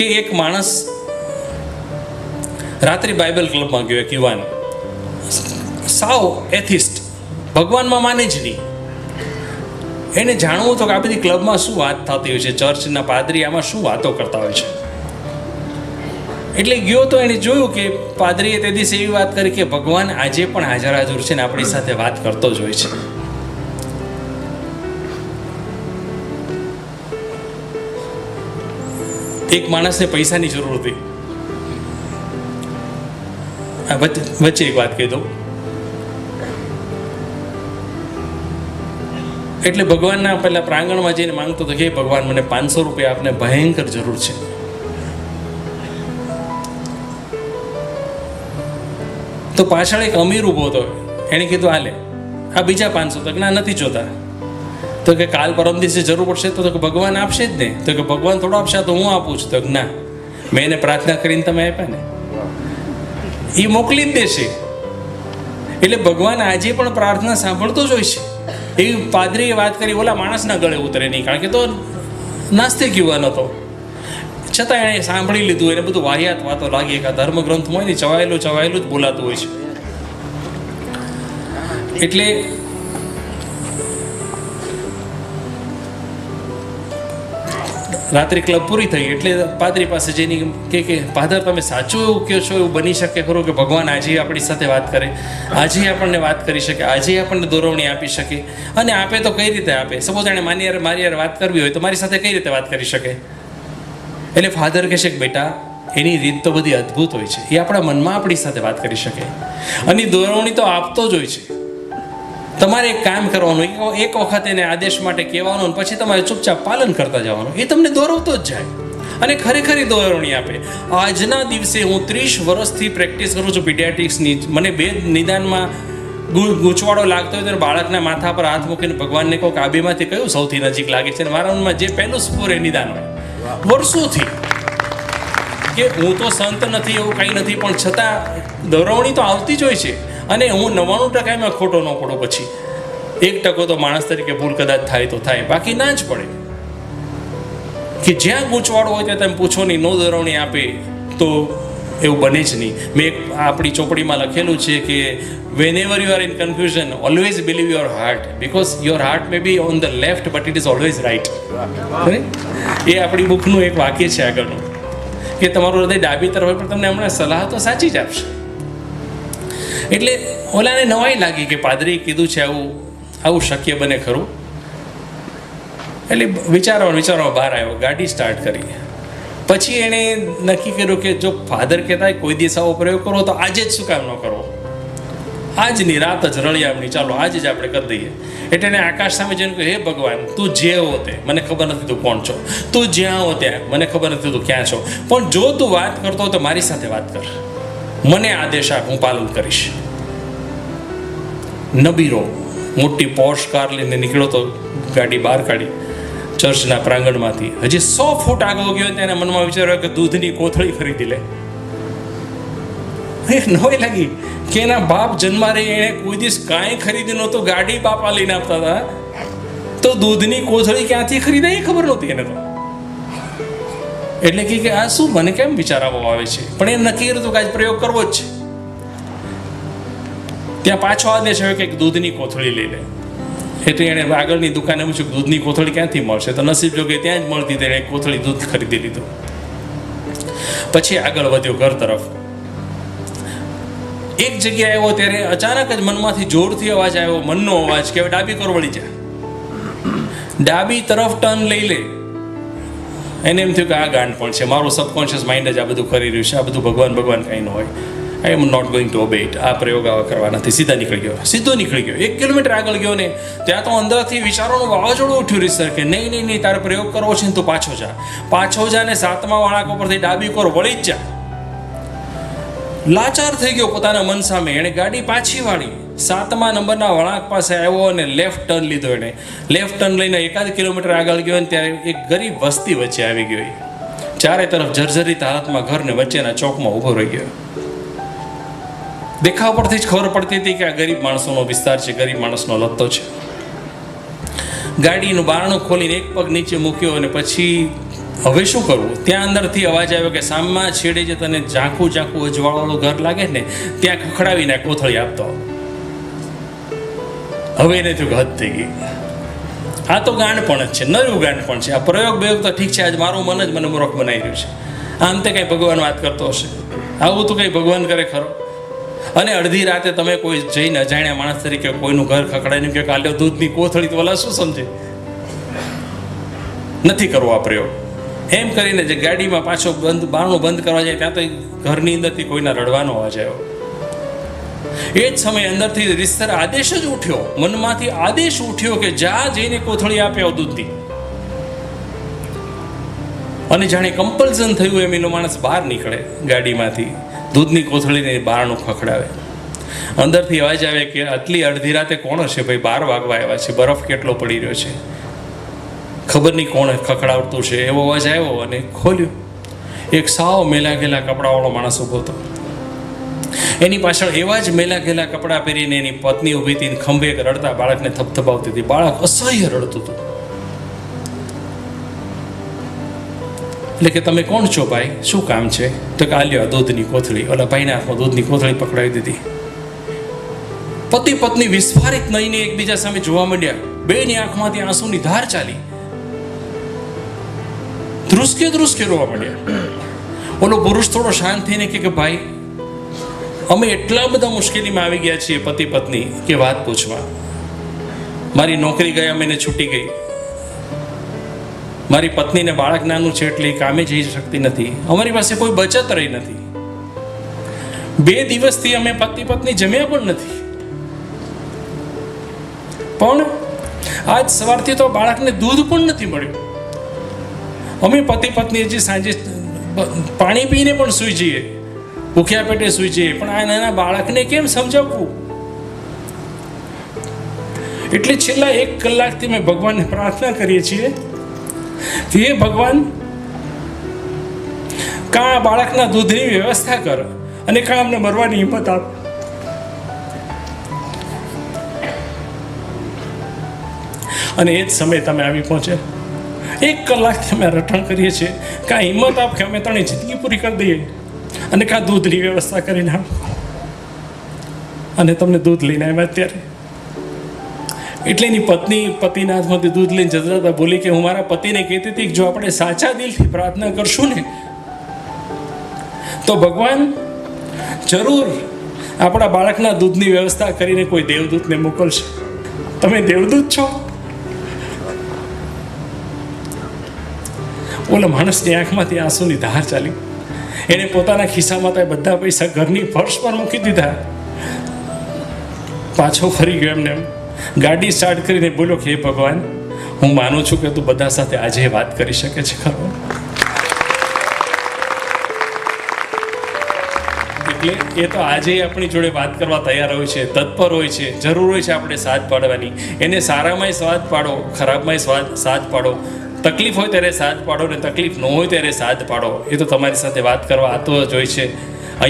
કે એક માણસ રાત્રિ બાઇબલ ક્લબમાં ગયો, એક યુવાન. સાવ એથિસ્ટ. ભગવાનમાં માને જ નહીં. એને જાણવું તો કે આ બધી ક્લબમાં શું વાત થતી હોય છે? ચર્ચના પાદરી આમાં શું વાતો કરતા હોય છે? એટલે ગયો તો એણે જોયું કે પાદરીએ તે દિવસે એવી વાત કરી કે ભગવાન આજે પણ હાજર હાજર છે ને આપણી સાથે વાત કરતો જ હોય છે. એક માણસને પૈસાની જરૂર હતી. આ વચ્ચે એક વાત કહી દઉં. એટલે ભગવાનના પેલા પ્રાંગણમાં જઈને માંગતો હતો કે ભગવાન, મને પાંચસો રૂપિયા આપને ભયંકર જરૂર છે. તો પાછળ એક અમીર ઊભો હતો. એણે કીધું, હાલે, આ બીજા પાંચસો. તક ના, નથી જોતા. તો કે કાલ પરમ દિવસે જરૂર પડશે તો કે ભગવાન આપશે જ ને. તો કે ભગવાન થોડો આપશે તો હું આપું છું. તો ના. મેં એને પ્રાર્થના કરીને તમે આપ્યા ને. એ મોકલી જ દેશે. એટલે ભગવાન આજે પણ પ્રાર્થના સાંભળતો જ હોય છે. એવી પાદરીએ વાત કરી, ઓલા માણસના ગળે ઉતરે નહીં. કારણ કે તો નાસ્તિક યુવાન હતો. છતાં એણે સાંભળી લીધું, એને બધું વાહિયાત વાતો લાગી. કે આ ધર્મગ્રંથમાં હોય ને, ચવાયેલું ચવાયેલું જ બોલાતું હોય છે. એટલે રાત્રે ક્લબ પૂરી થઈ એટલે પાદરી પાસે જઈને કે કે, ફાધર, તમે સાચું એવું કહો છો? એવું બની શકે ખરું કે ભગવાન આજે આપણી સાથે વાત કરે? આજે આપણને વાત કરી શકે? આજે આપણને દોરવણી આપી શકે? અને આપે તો કઈ રીતે આપે? સપોઝ એણે મારી યાર મારી યાર વાત કરવી હોય તો મારી સાથે કઈ રીતે વાત કરી શકે? એટલે ફાધર કહેશે કે, બેટા, એની રીત તો બધી અદ્ભુત હોય છે. એ આપણા મનમાં આપણી સાથે વાત કરી શકે. અને દોરવણી તો આપતો જ હોય છે. તમારે એક કામ કરવાનું, એક- વખત એને આદેશ માટે કહેવાનું પછી તમારે ચૂપચાપ પાલન કરતા જવાનું. એ તમને દોરવતો જ જાય. અને ખરેખર દોરવણી આપે. આજના દિવસે હું ત્રીસ વર્ષથી પ્રેક્ટિસ કરું છું પીડિયાટિક્સની મને બે નિદાનમાં ગૂંચવાડો લાગતો હોય તો બાળકના માથા પર હાથ મૂકીને ભગવાનને કહો કે આબેમાંથી કયું સૌથી નજીક લાગે છે? અને મારા મનમાં જે પહેલું સ્ફોર એ નિદાન હોય. વર્ષોથી. કે હું તો સંત નથી, એવું કંઈ નથી, પણ છતાં દોરવણી તો આવતી જ હોય છે. અને હું નવ્વાણું ટકા એમાં ખોટો ન પડો પછી. એક ટકો તો માણસ તરીકે ભૂલ કદાચ થાય તો થાય બાકી ના જ પડે. કે જ્યાં ગૂંચવાડો હોય ત્યાં તમે પૂછો નહીં નો દોરવણી આપે તો એવું બને જ નહીં. મેં એક આપણી ચોપડીમાં લખેલું છે કે whenever you are in confusion always believe your heart because your heart may be on the left but it is always right એ આપણી બુકનું એક વાક્ય છે આગળનું. કે તમારું હૃદય ડાબી તરફ હોય પણ તમને હમણાં સલાહ તો સાચી જ આપશે. એટલે ઓલાને નવાઈ લાગી કે પાદરીએ કીધું છે આવું આવું શક્ય બને ખરું. એટલે વિચારવા વિચારવા બહાર આવ્યો, ગાડી સ્ટાર્ટ કરી. પછી એણે નક્કી કર્યું કે જો ફાધર કહેતા કોઈ દિવસ આવો પ્રયોગ કરો તો આજે જ શું કામ ન કરો? આજની રાત જ રળિયામણી ચાલો, આજે જ આપણે કરી દઈએ. એટલે એને આકાશ સામે જઈને કહ્યું, હે ભગવાન, તું જે હો તે, મને ખબર નથી તું કોણ છો. તું જ્યાં હો ત્યાં, મને ખબર નથી તું ક્યાં છો. પણ જો તું વાત કરતો તો મારી સાથે વાત કર. મને આદેશ આપ, હું પાલન કરીશ. નબીરો મોટી પોશ કાર લઈને નીકળ્યો તો ગાડી બહાર કાઢી ચર્ચના પ્રાંગણમાંથી. હજી સો ફૂટ આગળ ગયો તેને મનમાં વિચાર્યો કે દૂધની કોથળી ખરીદી લે. એ નવાઈ લાગી કે એના બાપ જન્મારે એણે કોઈ દિવસ કાંઈ ખરીદી નહોતું, ગાડી બાપા લઈને આપતા હતા. તો દૂધની કોથળી ક્યાંથી ખરીદાય એ ખબર નહોતી એને તો. એટલે કે આ શું મને કેમ વિચારાવો આવે છે? પણ એ નક્કી હતું કે પ્રયોગ કરવો જ છે. ત્યાં પાછો આદેશ આવ્યો કે દૂધની કોથળી લઈ લે. એટલે એણે આગળની દુકાને પૂછ્યું દૂધની કોથળી ક્યાંથી મળશે? તો નસીબ જોગે ત્યાં જ મળતી તેણે કોથળી દૂધ ખરીદી લીધું. પછી આગળ વધ્યો ઘર તરફ. એક જગ્યાએ આવ્યો ત્યારે અચાનક જ મનમાંથી જોરથી અવાજ આવ્યો, મનનો અવાજ, કે હવે ડાબી કોર વળી જા. ડાબી તરફ ટર્ન લઈ લે. એને એમ થયું કે આ ગાંડ પણ છે. મારું સબકોન્શિયસ માઇન્ડ જ આ બધું કરી રહ્યું છે. આ બધું ભગવાન ભગવાન કંઈ ન હોય. I am not going to abet આ પ્રયોગ આવા કરવા નથી. સીધા નીકળી ગયો. સીધો નીકળી ગયો. એક કિલોમીટર આગળ ગયો ને, ત્યાં તો અંદરથી વિચારોનું વાવાઝોડું ઉઠ્યું રીસર કે નહીં નહીં નહીં, તારે પ્રયોગ કરવો છે ને તું પાછો જા. પાછો જા ને સાતમા વાળા ઉપરથી ડાબી કોર વળી જ જા. લાચાર થઈ ગયો પોતાના મન સામે. એણે ગાડી પાછી વાળી. સાતમા નંબરના વળાંક પાસે આવ્યો અને લેફ્ટ ટર્ન લીધો એણે લેફ્ટ ટર્ન લઈને એકાદ કિલોમીટર આગળ ગયો અને ત્યારે એક ગરીબ વસ્તી વચ્ચે આવી ગયો. ચારે તરફ જર્જરિત હાલતમાં ઘરને વચ્ચેના ચોકમાં ઊભો રહી ગયો. દેખાવ પરથી જ ખબર પડતી હતી કે આ ગરીબ માણસોનો વિસ્તાર છે, ગરીબ માણસનો લત્તો છે. ગાડીનું બારણું ખોલીને એક પગ નીચે મૂક્યો અને પછી હવે શું કરવું? ત્યાં અંદરથી અવાજ આવ્યો કે સામમાં છેડે જે તને ઝાંખું ઝાંખું અજવાળાનું ઘર લાગે ને, ત્યાં ખખડાવીને કોથળી આપતો. હવે એને થયું કે થઈ ગઈ. આ તો ગાંડપણ જ છે નરું ગાંડપણ છે. આ પ્રયોગ પ્રયોગ તો ઠીક છે, આજ મારું મન જ મને મૂર્ખ બનાવી રહ્યું છે. આમ તે કંઈ ભગવાન વાત કરતો હશે. આવું તો કંઈ ભગવાન કરે ખરો. અને અડધી રાતે તમે કોઈ જઈને અજાણ્યા માણસ તરીકે કોઈનું ઘર ખખડાવીને કે કાલ્યો દૂધની કોથળી તો શું સમજે? નથી કરવો આ પ્રયોગ. એમ કરીને જે ગાડીમાં પાછો બંધ, બારણું બંધ કરવા જાય, ત્યાં તો ઘરની અંદરથી કોઈના રડવાનો અવાજ આવ્યો એ જ સમયે અંદરથી રીતસર આદેશ જ ઉઠ્યો. મનમાંથી આદેશ ઉઠ્યો કે જા જઈને કોથળી આપે દૂધની અને જાણે કમ્પલ્સન થયું એમ એનો માણસ બહાર નીકળે ગાડીમાંથી. દૂધની કોથળીને બહારનું ખખડાવે. અંદરથી અવાજ આવે કે આટલી અડધી રાતે કોણ હશે? ભાઈ, બાર વાગવા આવ્યા છે. બરફ કેટલો પડી રહ્યો છે? ખબર નહીં કોણ ખખડાવતું છે? એવો અવાજ આવ્યો અને ખોલ્યો. એક સાવ મેલા ગેલા કપડાવાળો માણસ ઊભો હતો. એની પાછળ એવા જ મેલા ગેલા કપડાં પહેરીને એની પત્ની ઊભી હતી ખંભે રડતા બાળકને થપથપાવતી હતી. બાળક અસહ્ય રડતું હતું. એટલે કે તમે કોણ છો ભાઈ? શું કામ છે? તો કે આલ્યો દૂધની કોથળી. ઓલા ભાઈના હાથમાં દૂધની કોથળી પકડાવી દીધી. પતિ પત્ની વિસ્ફારિત નહીને એકબીજા સામે જોવા માંડ્યા. બેની આંખમાંથી આંસુની ધાર ચાલી. ધ્રુસકે ધ્રુસકે રોવા માંડ્યા. ઓલો પુરુષ થોડો શાંત થઈને કે ભાઈ અમે એટલા બધા મુશ્કેલીમાં આવી ગયા છીએ પતિ પત્ની કે વાત પૂછવા. મારી નોકરી ગયા મહિને છૂટી ગઈ. મારી પત્નીને બાળક નાનું છે એટલે કામે જઈ શકતી નથી. અમારી પાસે કોઈ બચત રહી નથી. બે દિવસથી અમે પતિ પત્ની જમ્યા પણ નથી. પણ આજ સવારથી તો બાળકને દૂધ પણ નથી મળ્યું. અમે પતિ પત્ની હજી સાંજે પાણી પીને પણ સૂઈ જઈએ. ભૂખ્યા પેટે સૂઈ જઈએ. પણ આ નાના બાળકને કેમ સમજાવવું? એટલે છેલ્લા એક કલાકથી મેં ભગવાનને પ્રાર્થના કરીએ છીએ કે હે ભગવાન, કાં બાળકના દૂધની વ્યવસ્થા કર અને કાં અમને મરવાની હિંમત આપ. અને એ જ સમયે તમે આવી પહોંચે. એક કલાકથી અમે રટણ કરીએ છીએ કાં હિંમત આપ કે અમે તણી જિંદગી પૂરી કરી દઈએ. અને કાં દૂધની વ્યવસ્થા કરીને આવો અને તમને દૂધ લઈને આવ્યા અત્યારે. એટલે એની પત્ની પતિના હાથમાંથી દૂધ લઈને જતા હતા. બોલી કે હું મારા પતિને કહેતી હતી કે જો આપણે સાચા દિલથી પ્રાર્થના કરશું ને, તો ભગવાન જરૂર આપણા બાળકના દૂધની વ્યવસ્થા કરીને કોઈ દેવદૂતને મોકલશે. તમે દેવદૂત છો? ઓલા માણસની આંખમાંથી આંસુની ધાર ચાલી. એણે પોતાના ખિસ્સામાં તો બધા પૈસા ઘરની ફર્શ પર મૂકી દીધા. પાછો ફરી ગયો એમને એમ. ગાડી સ્ટાર્ટ કરીને બોલો કે, હે ભગવાન, હું માનું છું કે તું બધા સાથે આજે વાત કરી શકે છે, ખરો? એટલે એ તો આજે આપણી જોડે વાત કરવા તૈયાર હોય છે, તત્પર હોય છે, જરૂર હોય છે આપણે સાથ પાડવાની. એને સારામાંય સ્વાદ પાડો, ખરાબમાંય સ્વાદ, સાથ પાડો. તકલીફ હોય ત્યારે સાથ પાડો ને તકલીફ ન હોય ત્યારે સાથ પાડો. એ તો તમારી સાથે વાત કરવા આતો જ હોય છે.